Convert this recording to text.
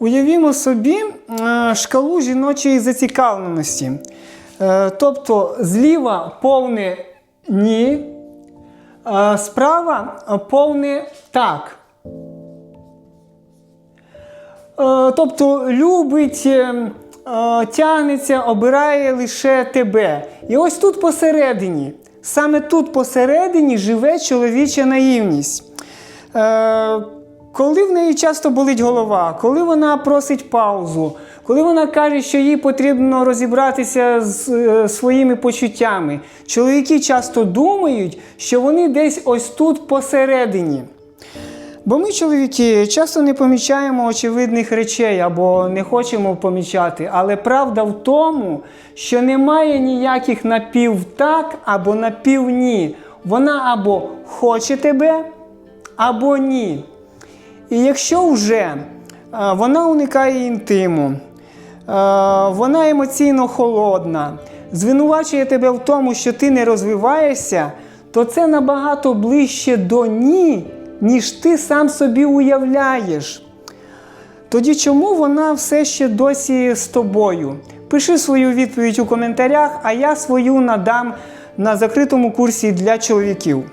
Уявімо собі е, шкалу жіночої зацікавленості. Е, Тобто зліва повне ні, е, справа повне так. Тобто любить, тягнеться, обирає лише тебе. І ось тут посередині, саме тут посередині живе чоловіча наївність. Коли в неї часто болить голова, коли вона просить паузу, коли вона каже, що їй потрібно розібратися з е, своїми почуттями, чоловіки часто думають, що вони десь ось тут посередині. Бо ми, чоловіки, часто не помічаємо очевидних речей або не хочемо помічати. Але правда в тому, що немає ніяких напів так або напів ні. Вона або хоче тебе, або ні. І якщо вже е, вона уникає інтиму, е, вона емоційно холодна, звинувачує тебе в тому, що ти не розвиваєшся, то це набагато ближче до ні, ніж ти сам собі уявляєш. Тоді чому вона все ще досі з тобою? Пиши свою відповідь у коментарях, а я свою надам на закритому курсі для чоловіків.